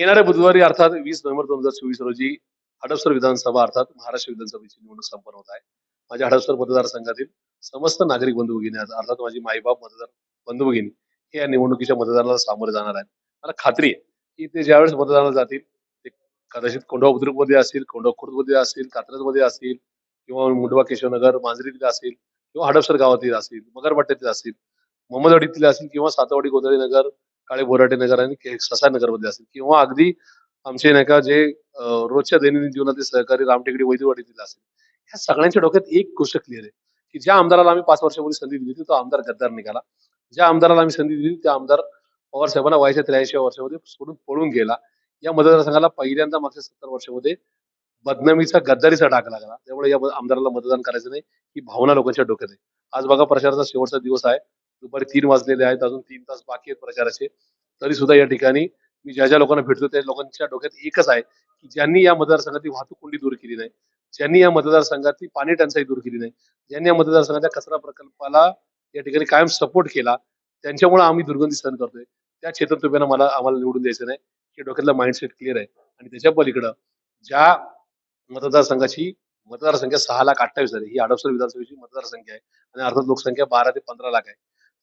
येणाऱ्या बुधवारी अर्थात वीस नोव्हेंबर दोन हजार चोवीस रोजी हडपसर विधानसभा अर्थात महाराष्ट्र विधानसभेची निवडणूक संपन्न होत आहे. माझ्या हडपसर मतदारसंघातील समस्त नागरिक बंधू भगिनी अर्थात माझी माईबाप मतदार बंधू भगिनी हे या निवडणुकीच्या मतदानाला सामोरे जाणार आहेत. मला खात्री आहे की ते ज्यावेळेस मतदानाला जातील ते कदाचित कोंढवा बुद्रुकमध्ये असतील कोंढवा खुर्दमध्ये असतील कात्रजमध्ये असतील किंवा मुंडवा केशवनगर मांजरीतील असतील किंवा हडपसर गावातील असतील मगरपट्ट्यातील असतील मोहम्मदवाडीतील असतील किंवा सातवाडी गोंधळी नगर काळे बोराटे नगर आणि के- ससाई नगर किंवा अगदी आमचे नाही का जे रोजच्या दैनंदिन जीवनातील सहकारी रामटेकडी वैद्यवाडीतील असेल. ह्या सगळ्यांच्या डोक्यात एक गोष्ट क्लिअर आहे की ज्या आमदाराला आम्ही पाच वर्षापूर्वी संधी दिली होती तो आमदार गद्दार निघाला. ज्या आमदाराला आम्ही संधी दिली त्या आमदार पवार साहेबांना वयाच्या त्र्याऐंशी वर्षामध्ये सोडून पळून गेला. या मतदारसंघाला पहिल्यांदा मागच्या सत्तर वर्षामध्ये बदनामीचा गद्दारीचा डाग लागला. त्यामुळे या आमदाराला मतदान करायचं नाही ही भावना लोकांच्या डोक्यात आहे. आज बघा प्रचाराचा शेवटचा दिवस आहे. दुपारी तीन वाजलेले आहेत अजून तीन तास बाकी आहेत प्रचाराचे. तरी सुद्धा या ठिकाणी मी ज्या ज्या लोकांना भेटतो त्या लोकांच्या डोक्यात एकच आहे की ज्यांनी या मतदारसंघातली वाहतूक कोंडी दूर केली नाही ज्यांनी या मतदारसंघातली पाणी टंचाई दूर केली नाही ज्यांनी या मतदारसंघाच्या कचरा प्रकल्पाला या ठिकाणी कायम सपोर्ट केला त्यांच्यामुळे आम्ही दुर्गंधी सहन करतोय. त्या चेतन मला आम्हाला निवडून द्यायचं नाही. हे डोक्यातलं माइंडसेट क्लिअर आहे. आणि त्याच्या पलीकडं ज्या मतदारसंघाची मतदारसंख्या सहा लाख अठ्ठावीस आहे. ही हडपसर विधानसभेची मतदारसंख्या आहे. आणि अर्थात लोकसंख्या बारा ते पंधरा लाख आहे.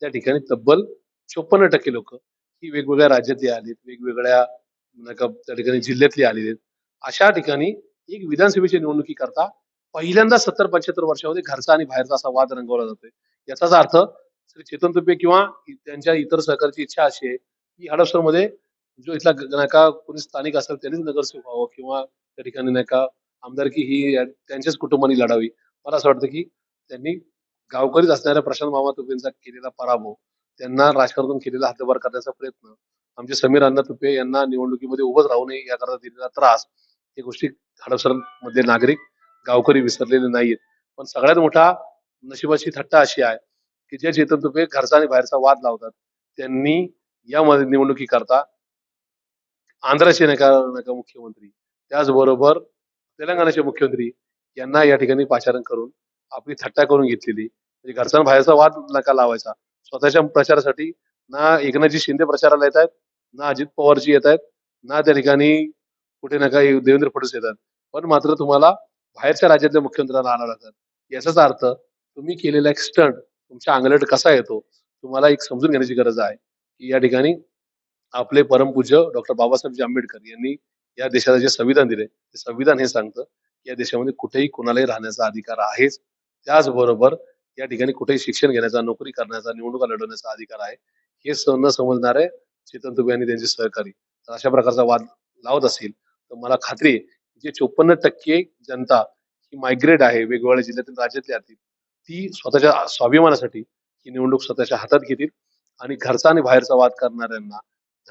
त्या ठिकाणी तब्बल चोपन्न टक्के लोक ही वेगवेगळ्या राज्यातली आलीत वेगवेगळ्या नाही का त्या ठिकाणी जिल्ह्यातली आलेली आहेत. अशा ठिकाणी एक विधानसभेची निवडणुकी करता पहिल्यांदा सत्तर पंच्याहत्तर वर्षामध्ये घरचा आणि बाहेरचा असा वाद रंगवला जातोय. याचाच अर्थ श्री चेतन तुपे किंवा त्यांच्या इतर सहकाराची इच्छा अशी आहे की हडपसरमध्ये जो इथला नाही का कोणी स्थानिक असेल त्यांनीच नगरसेवक व्हावं किंवा त्या ठिकाणी नाही का आमदारकी ही त्यांच्याच कुटुंबाने लढावी. मला असं वाटतं की त्यांनी गावकरीच असणाऱ्या प्रशांत मामा तुपेंचा केलेला पराभव त्यांना राजकारणातून केलेला हातभार करण्याचा प्रयत्न आमचे समीर अण्णा तुपे यांना निवडणुकीमध्ये उभंच राहू नये याकरता दिलेला त्रास हे गोष्टी हडपसरमध्ये नागरिक गावकरी विसरलेले नाहीत पण सगळ्यात मोठा नशिबाची थट्टा अशी आहे की जे चेतन तुपे घरचा आणि बाहेरचा वाद लावतात त्यांनी या निवडणुकी करता आंध्राचे नका नका मुख्यमंत्री. त्याचबरोबर तेलंगणाचे मुख्यमंत्री यांना या ठिकाणी पाचारण करून आपली थट्टा करून घेतलेली. म्हणजे घरचा बाहेरचा वाद नका लावायचा. स्वतःच्या प्रचारासाठी ना एकनाथजी शिंदे प्रचाराला येत आहेत ना अजित पवारजी येत आहेत ना त्या ठिकाणी कुठे ना काही देवेंद्र फडणवीस येतात पण मात्र तुम्हाला बाहेरच्या राज्यातल्या मुख्यमंत्र्यांना आणावं लागतात याचाच अर्थ तुम्ही केलेला एक स्टंट तुमच्या अंगलट कसा येतो तुम्हाला एक समजून घेण्याची गरज आहे की या ठिकाणी आपले परमपूज्य डॉक्टर बाबासाहेबजी आंबेडकर यांनी या देशाला जे संविधान दिले ते संविधान हे सांगतं की या देशामध्ये कुठेही कोणालाही राहण्याचा अधिकार आहेच. त्याचबरोबर या ठिकाणी कुठेही शिक्षण घेण्याचा नोकरी करण्याचा निवडणुका लढवण्याचा अधिकार आहे. हे स- न समजणारे चेतन तुबे आणि त्यांचे सहकारी. अशा प्रकारचा वाद लावत असेल तर मला खात्री आहे जे चोपन्न टक्के जनता ही मायग्रेट आहे वेगवेगळ्या जिल्ह्यातील राज्यातली आतील ती स्वतःच्या स्वाभिमानासाठी ही निवडणूक स्वतःच्या हातात घेतील आणि घरचा आणि बाहेरचा वाद करणाऱ्यांना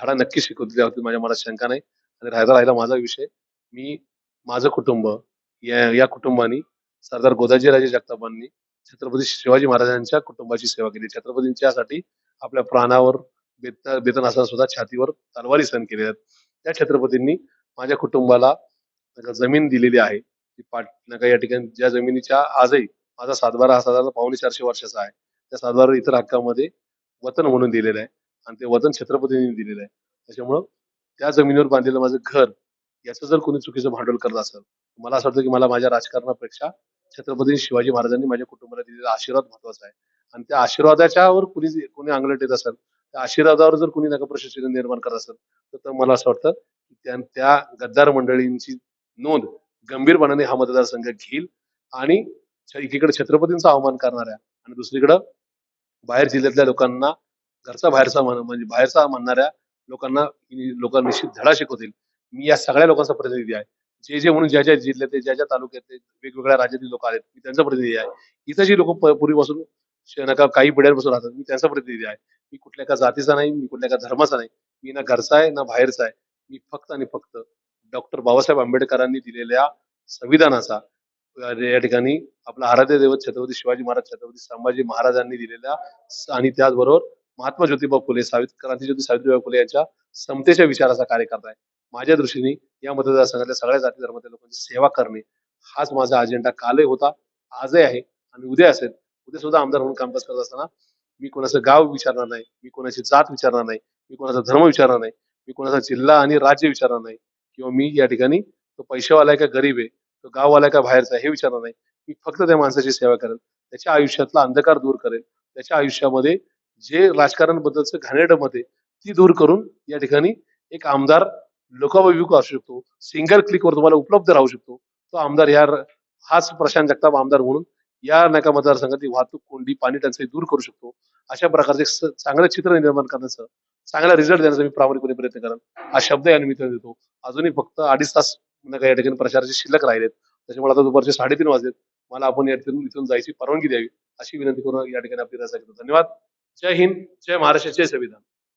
धडा नक्की शिकवतील. यावरती माझ्या मनात शंका नाही. आणि राहायला राहिला माझा विषय. मी माझं कुटुंब या या कुटुंबानी सरदार गोदाजीराजे जगतापांनी छत्रपती शिवाजी महाराजांच्या कुटुंबाची सेवा केली. छत्रपतींच्यासाठी आपल्या प्राणावर बेतन बेतन असताना सुद्धा छातीवर तलवारी सहन केलेल्या आहेत. त्या छत्रपतींनी माझ्या कुटुंबाला जमीन दिलेली आहे. ती पाट नका या ठिकाणी ज्या जमिनीच्या आजही माझा सातबारा हा साधारण पावणे चारशे वर्षाचा आहे. त्या सातबारा इतर हक्कामध्ये वतन म्हणून दिलेलं आहे आणि ते वतन छत्रपतींनी दिलेलं आहे. त्याच्यामुळं त्या जमिनीवर बांधलेलं माझं घर याचं जर कोणी चुकीचं भांडवल करत असेल मला असं वाटतं की मला माझ्या राजकारणापेक्षा छत्रपती शिवाजी महाराजांनी माझ्या कुटुंबाला दिलेला आशीर्वाद महत्त्वाचा आहे. आणि त्या आशीर्वादाच्यावर कुणी कोणी अंगलट येत असेल त्या आशीर्वादावर जर कुणी नका प्रशासन निर्माण करत असेल तर तर मला असं वाटतं की त्या त्या गद्दार मंडळींची नोंद गंभीरपणाने हा मतदारसंघ घेईल आणि एकीकडे छत्रपतींचा अवमान करणाऱ्या आणि दुसरीकडं बाहेर जिल्ह्यातल्या लोकांना घरचा बाहेरचा म्हणजे बाहेरचा म्हणणाऱ्या लोकांना लोक निश्चित धडा शिकवतील. मी या सगळ्या लोकांचा प्रतिनिधी आहे. जे जे म्हणून ज्या ज्या जिल्ह्यातले ज्या ज्या तालुक्यातले वेगवेगळ्या राज्यातील लोक आहेत मी त्यांचा प्रतिनिधी आहे. इथं जी लोक पूर्वीपासून नका काही पिढ्यांपासून राहतात मी त्यांचा प्रतिनिधी आहे. मी कुठल्या का जातीचा नाही मी कुठल्या का धर्माचा नाही मी ना घरचा आहे ना बाहेरचा आहे. मी फक्त आणि फक्त डॉक्टर बाबासाहेब आंबेडकरांनी दिलेल्या संविधानाचा या ठिकाणी आपला आराध्य दैवत छत्रपती शिवाजी महाराज छत्रपती संभाजी महाराजांनी दिलेल्या आणि त्याचबरोबर महात्मा ज्योतिबा फुले सावित्र क्रांतीज्योती सावित्रीबाई फुले यांच्या समतेच्या विचाराचा कार्यकर्ता आहे. माझ्या दृष्टीने या मतदारसंघातल्या सगळ्या जाती धर्मातल्या लोकांची सेवा करणे हाच माझा अजेंडा कालही होता आजही आहे आणि उद्या असेल. उद्या सुद्धा आमदार म्हणून कामकाज करत असताना मी कोणाचं गाव विचारणार नाही मी कोणाची जात विचारणार नाही मी कोणाचा धर्म विचारणार नाही मी कोणाचा जिल्हा आणि राज्य विचारणार नाही किंवा मी या ठिकाणी तो पैसेवाला आहे का गरीब आहे तो गाववाला का बाहेरचा आहे हे विचारणार नाही. मी फक्त त्या माणसाची सेवा करेल. त्याच्या आयुष्यातला अंधकार दूर करेल. त्याच्या आयुष्यामध्ये जे राजकारण बद्दलचं घाणेरडं ती दूर करून या ठिकाणी एक आमदार लोकाभिमुख असू शकतो. सिंगल क्लिकवर तुम्हाला उपलब्ध राहू शकतो. तो आमदार या हाच प्रशांत जगताप आमदार म्हणून या नाका मतदारसंघातील वाहतूक कोंडी पाणी टंचाई दूर करू शकतो. अशा प्रकारचे चांगलं चित्र निर्माण करण्याचं चांगला रिझल्ट देण्याचा मी प्रामाणिकपणे प्रयत्न करेन. हा शब्द या निमित्ताने देतो. अजूनही फक्त अडीच तास नका या ठिकाणी प्रचाराचे शिल्लक राहिलेत. त्याच्यामुळे आता दुपारचे साडेतीन वाजलेत. मला आपण या ठिकाणी इथून जायची परवानगी द्यावी अशी विनंती करून या ठिकाणी आपली रजा घेतो. धन्यवाद. जय हिंद. जय महाराष्ट्र. जय संविधान.